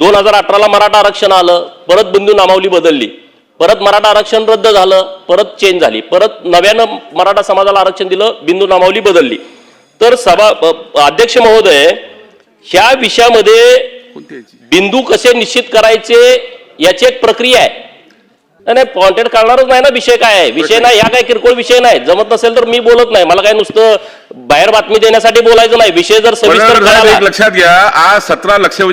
दोन हजार अठराला मराठा आरक्षण आलं परत बिंदू नामावली बदलली. परत मराठा आरक्षण रद्द झालं परत चेंज झाली. परत नव्यानं मराठा समाजाला आरक्षण दिलं बिंदू नामावली बदलली. तर सभा अध्यक्ष महोदय ह्या विषयामध्ये? बिंदू कसे निश्चित करायचे याची एक प्रक्रिया आहे. नाही, नाही पॉइंटेड काढणारच नाही ना विषय काय आहे? विषय नाही ह्या काय किरकोळ विषय नाही. जमत नसेल तर मी बोलत नाही. मला काय नुसतं बाहेर बातमी देण्यासाठी बोलायचं नाही. विषय जर सविस्तर लक्षात घ्या. आज सतरा लक्ष हा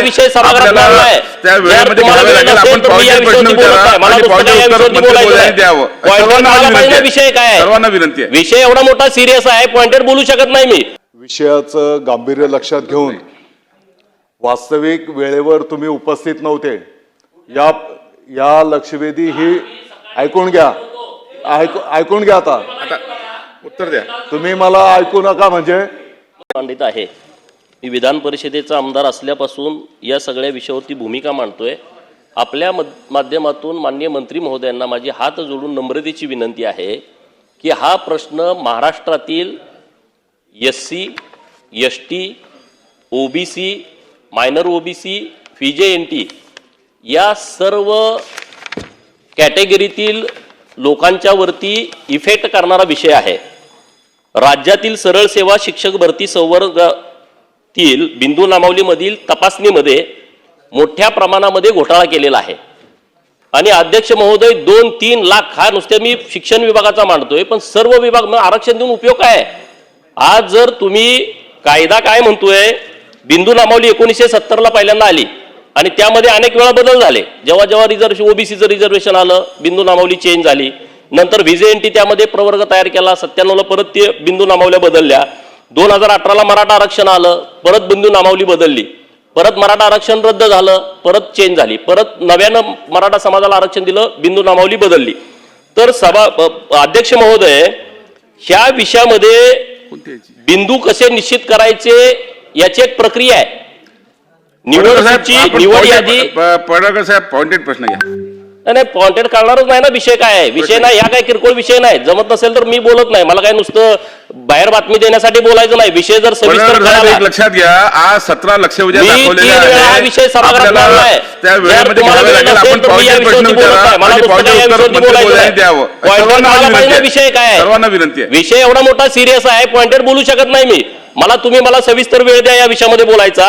विषय सभागृहात आपल्याला मांडलाय. त्या जर वेळेमध्ये तुम्हाला घ्यावे वेळ लागेल. नसेल आपण तर मी या पॉईंटेड प्रश्न विषयावरती बोलत विचारा. नाही. मला आणि दुसऱ्या पॉईंटेड या उत्तर विषयावरती मंत्री बोलायचं महोदयांनी नाही. द्यावं. पॉईंटेड सर्वांना काढला पाहिजे विनंती विषय काय? सर्वांना विनंती आहे. विषय एवढा मोठा सिरियस आहे पॉइंटेड बोलू शकत नाही मी. विषयाचं गांभीर्य लक्षात घेऊन वास्तविक वेळेवर तुम्ही उपस्थित नव्हते. या या लक्षवेधी ही ऐकून घ्या. ऐकू ऐकून घ्या आता. आता उत्तर द्या. तुम्ही मला ऐकू नका म्हणजे. मांडित आहे. मी विधान परिषदेचा आमदार असल्यापासून या सगळ्या विषयावरती भूमिका मांडतोय. आपल्या मध- माध्यमातून माननीय मंत्री महोदयांना माझी हात जोडून नम्रतेची विनंती आहे की हा प्रश्न महाराष्ट्रातील S C S T O B C minor O B C J N T या सर्व कॅटेगरीतील लोकांच्यावरती इफेक्ट करणारा विषय आहे राज्यातील सरळ सेवा शिक्षक भरती संवर्गातील बिंदू नामावलीमधील तपासणीमध्ये मोठ्या प्रमाणामध्ये घोटाळा केलेला आहे आणि अध्यक्ष महोदय दोन तीन लाख हा नुसते मी शिक्षण विभागाचा मांडतोय पण सर्व विभाग मग आरक्षण देऊन उपयोग काय आहे? आज जर तुम्ही कायदा काय म्हणतोय बिंदू नामावली एकोणीसशे सत्तरला पहिल्यांदा आली आणि त्यामध्ये अनेक वेळा बदल झाले. जेव्हा जेव्हा रिझर्वेशन ओबीसीचं रिझर्वेशन आलं बिंदू नामावली चेंज झाली. नंतर व्हिजे एन टी त्यामध्ये प्रवर्ग तयार केला सत्त्याण्णवला परत ते बिंदू नामावल्या बदलल्या. दोन हजार अठराला मराठा आरक्षण आलं परत बिंदू नामावली बदलली. परत मराठा आरक्षण रद्द झालं परत चेंज झाली. परत नव्यानं मराठा समाजाला आरक्षण दिलं बिंदू नामावली बदलली. तर सभा अध्यक्ष महोदय ह्या विषयामध्ये? बिंदू कसे निश्चित करायचे याची एक प्रक्रिया आहे. निवड निवड यादी पडळकर साहेब पॉइंटेड प्रश्न घ्या. नाही, काढणारच नाही ना विषय काय आहे? विषय नाही ह्या काय किरकोळ विषय नाही. जमत नसेल तर मी बोलत नाही. मला काय नुसतं बाहेर बातमी देण्यासाठी बोलायचं नाही. विषय जर सविस्तर लक्षात घ्या. आज सतरा लक्ष विषय सभागृहात आपल्याला मांडलाय. त्या जर वेळेमध्ये तुम्हाला घ्यावे वेळ लागेल. नसेल आपण तर मी या पॉईंटेड प्रश्न विषयावरती बोलत विचारा. नाही. मला आणि दुसऱ्या पॉईंटेड या उत्तर विषयावरती मंत्री बोलायचं महोदयांनी नाही. द्यावं. पॉईंटेड सर्वांना काढला विनंती पाहिजे आहे. विषय काय? सर्वांना विनंती विषय एवढा मोठा सिरियस आहे. पॉइंटेड बोलू शकत नाही मी. मला तुम्ही मला सविस्तर वेळ द्या या विषयामध्ये बोलायचा.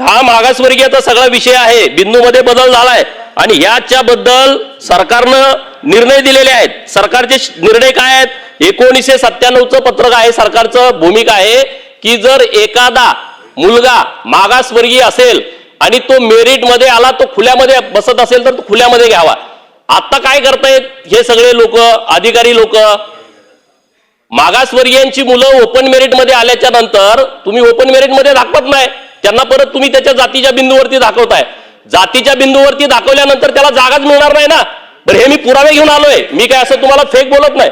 हा मागासवर्गीयचा सगळा विषय आहे. बिंदूमध्ये बदल झालाय. आणि ह्याच्या बद्दल सरकारनं निर्णय दिलेले आहेत. सरकारचे निर्णय काय आहेत? एकोणीसशे सत्त्याण्णवचं पत्रक आहे. सरकारचं भूमिका आहे की जर एखादा मुलगा मागासवर्गीय असेल आणि तो मेरिटमध्ये आला तो खुल्यामध्ये बसत असेल तर तो खुल्यामध्ये घ्यावा. आता काय करतायत हे सगळे लोक अधिकारी लोक? मागासवर्गीयांची मुलं ओपन मेरिटमध्ये आल्याच्यानंतर तुम्ही ओपन मेरिटमध्ये दाखवत नाही. त्यांना परत तुम्ही त्याच्या जातीच्या बिंदूवरती दाखवताय. जातीच्या बिंदूवरती दाखवल्यानंतर त्याला जागाच मिळणार नाही ना? बरं हे मी पुरावे घेऊन आलोय. मी काय असं तुम्हाला फेक बोलत नाही.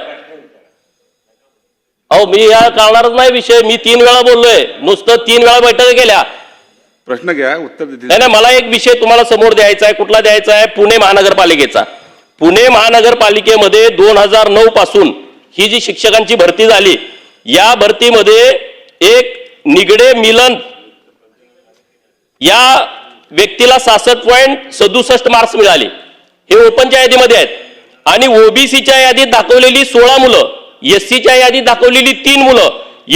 अहो मी या कळणारच नाही विषय. मी तीन वेळा बोललोय. नुसतं तीन वेळा बैठका केल्या. प्रश्न घ्या उत्तर नाही नाही मला एक विषय तुम्हाला समोर द्यायचा आहे कुठला द्यायचा आहे? पुणे महानगरपालिकेचा. पुणे महानगरपालिकेमध्ये दोन हजार नऊ पासून ही जी शिक्षकांची भरती झाली या भरतीमध्ये एक निगडे मिलन या व्यक्तीला सहासष्ट पॉईंट सदुसष्ट मार्क्स मिळाले. हे ओपनच्या यादीमध्ये आहेत. आणि ओबीसीच्या यादीत दाखवलेली सोळा मुलं एस सीच्या यादीत दाखवलेली तीन मुलं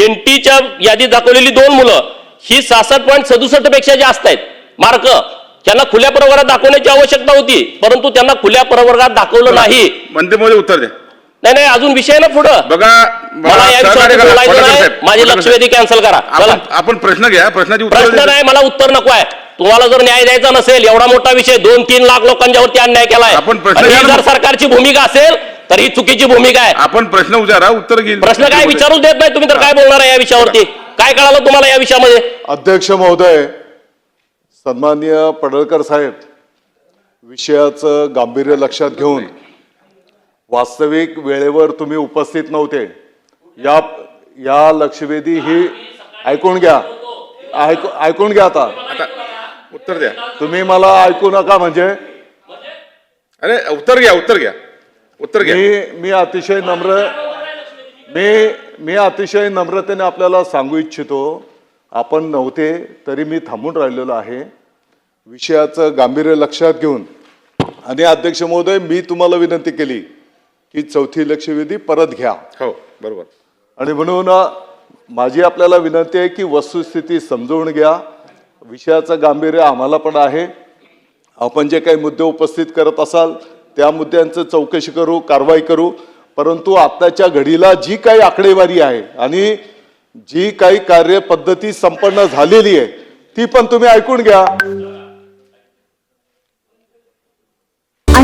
एन टीच्या यादीत दाखवलेली दोन मुलं ही सहासष्ट पॉईंट सदुसष्टपेक्षा जास्त आहेत. मार्क त्यांना खुल्या प्रवर्गात दाखवण्याची आवश्यकता होती परंतु त्यांना खुल्या प्रवर्गात दाखवलं नाही. मंत्री महोदय उत्तर द्या. नाही नाही अजून विषय ना पुढं. बघा मला या सहकार्य विषयावर करा. बोलायचं पडळकर नाही. साहेब, माझी लक्षवेधी कॅन्सल करा. चला. आपण आपण प्रश्न घ्या प्रश्नाची उत्तर प्रश्न नाही मला उत्तर नको आहे. तुम्हाला जर न्याय द्यायचा नसेल एवढा मोठा विषय दोन तीन लाख लोकांच्यावरती अन्याय केलाय. आपण प्रश्न आणि ही. जर सरकारची भूमिका असेल तर ही चुकीची भूमिका आहे. आपण प्रश्न विचारा उत्तर घेईल. प्रश्न काय विचारूच देत नाही तुम्ही तर काय बोलणार आहे या विषयावरती? काय कळालं तुम्हाला या विषयामध्ये? अध्यक्ष महोदय सन्माननीय पडळकर साहेब विषयाचं गांभीर्य लक्षात घेऊन वास्तविक वेळेवर तुम्ही उपस्थित नव्हते. या या लक्षवेधी ही ऐकून घ्या. ऐकू ऐकून घ्या आता. आता उत्तर द्या. तुम्ही मला ऐकू नका म्हणजे? अरे उत्तर घ्या उत्तर घ्या. उत्तर घ्या. मी मी अतिशय नम्र मी मी अतिशय नम्रतेने आपल्याला सांगू इच्छितो. आपण नव्हते तरी मी थांबून राहिलेलो आहे. विषयाचं गांभीर्य लक्षात घेऊन. आणि अध्यक्ष महोदय मी तुम्हाला विनंती केली. की चौथी लक्षवेधी परत घ्या. हो बरोबर. आणि म्हणून माझी आपल्याला विनंती आहे की वस्तुस्थिती समजवून घ्या. विषयाचं गांभीर्य आम्हाला पण आहे. आपण जे काही मुद्दे उपस्थित करत असाल त्या मुद्द्यांचं चौकशी करू कारवाई करू. परंतु आत्ताच्या घडीला जी काही आकडेवारी आहे आणि जी काही कार्यपद्धती संपन्न झालेली आहे ती पण तुम्ही ऐकून घ्या.